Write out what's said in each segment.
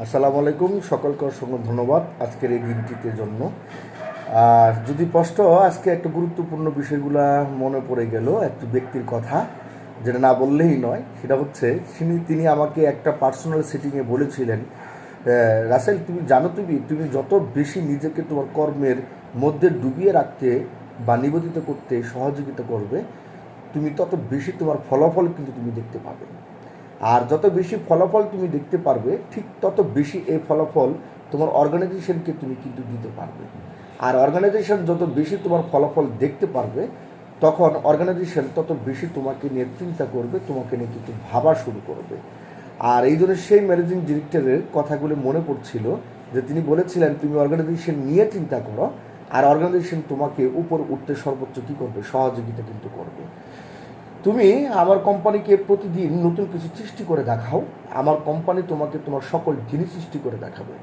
আসসালামু আলাইকুম, সকলকে অসংখ্য ধন্যবাদ আজকের এই দিনটিতে জন্য। আর যদি স্পষ্ট আজকে একটা গুরুত্বপূর্ণ বিষয়গুলা মনে পড়ে গেল, একটি ব্যক্তির কথা, যেটা না বললেই নয়, সেটা হচ্ছে, তিনি তিনি আমাকে একটা পার্সোনাল সেটিংয়ে বলেছিলেন রাসেল, তুমি জানো তুমি তুমি যত বেশি নিজেকে তোমার কর্মের মধ্যে ডুবিয়ে রাখতে বা নিবেদিত করতে সহযোগিতা করবে, তুমি তত বেশি তোমার ফলাফল কিন্তু তুমি দেখতে পাবে। আর যত বেশি ফলাফল তুমি দেখতে পারবে, ঠিক তত বেশি এই ফলাফল তোমার অর্গানাইজেশনকে তুমি কিন্তু দিতে পারবে। আর অর্গানাইজেশন যত বেশি তোমার ফলাফল দেখতে পারবে, তখন অর্গানাইজেশন তত বেশি তোমাকে নিয়ে চিন্তা করবে, তোমাকে নিয়ে কিন্তু ভাবা শুরু করবে। আর এই জন্য সেই ম্যানেজিং ডিরেক্টরের কথাগুলো মনে পড়ছিল যে তিনি বলেছিলেন, তুমি অর্গানাইজেশন নিয়ে চিন্তা করো, আর অর্গানাইজেশন তোমাকে উপর উঠতে সর্বোচ্চ কী করবে? সহযোগিতা কিন্তু করবে। তুমি আমার কোম্পানিকে প্রতিদিন নতুন কিছু সৃষ্টি করে দেখাও। আমার কোম্পানি তোমাকে তোমার সকল জিনিস সৃষ্টি করে দেখাবে।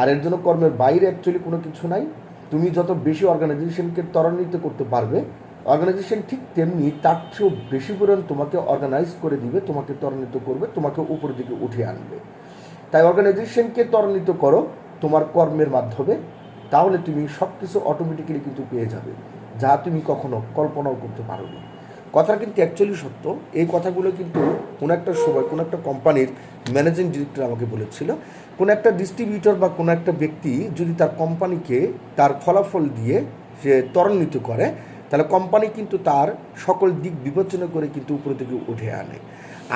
আর এর জন্য কর্মের বাইরে অ্যাকচুয়ালি কোনো কিছু নাই। তুমি যত বেশি অর্গানাইজেশনকে ত্বরান্বিত করতে পারবে অর্গানাইজেশন ঠিক তেমনি তার চেয়েও বেশি পরিমাণ তোমাকে অর্গানাইজ করে দিবে, তোমাকে ত্বরান্বিত করবে, তোমাকে উপরের দিকে উঠিয়ে আনবে। তাই অর্গানাইজেশনকে ত্বরান্বিত করো তোমার কর্মের মাধ্যমে, তাহলে তুমি সব কিছু অটোমেটিক্যালি কিন্তু পেয়ে যাবে, যা তুমি কখনো কল্পনাও করতে পারো না কথা কিন্তু অ্যাকচুয়ালি সত্য। এই কথাগুলো কিন্তু কোনো একটা সময় কোনো একটা কোম্পানির ম্যানেজিং ডিরেক্টর আমাকে বলেছিল। কোনো একটা ডিস্ট্রিবিউটর বা কোনো একটা ব্যক্তি যদি তার কোম্পানিকে তার ফলাফল দিয়ে সে ত্বরান্বিত করে, তাহলে কোম্পানি কিন্তু তার সকল দিক বিবেচনা করে কিন্তু উপরে থেকে উঠে আনে।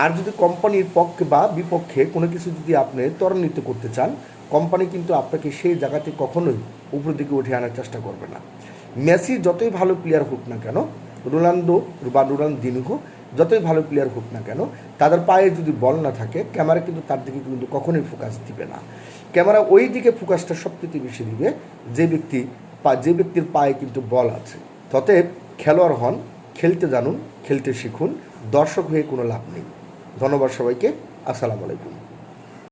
আর যদি কোম্পানির পক্ষে বা বিপক্ষে কোনো কিছু যদি আপনি ত্বরান্বিত করতে চান কোম্পানি কিন্তু আপনাকে সেই জায়গাতে কখনোই উপর দিকে উঠে আনার চেষ্টা করবে না। মেসি যতই ভালো প্লেয়ার হোক না কেন রোনাল্ডো বা রোনাল দিনুকো যতই ভালো প্লেয়ার হোক না কেন, তাদের পায়ে যদি বল না থাকে ক্যামেরা কিন্তু তার দিকে কিন্তু কখনোই ফোকাস দিবে না। ক্যামেরা ওই দিকে ফোকাসটা সবচেয়ে বেশি দিবে যে ব্যক্তি পা- যে ব্যক্তির পায়ে কিন্তু বল আছে। ততএব খেলোয়াড় হন, খেলতে জানুন, খেলতে শিখুন, দর্শক হয়ে কোনো লাভ নেই। ধন্যবাদ সবাইকে, আসসালামু আলাইকুম।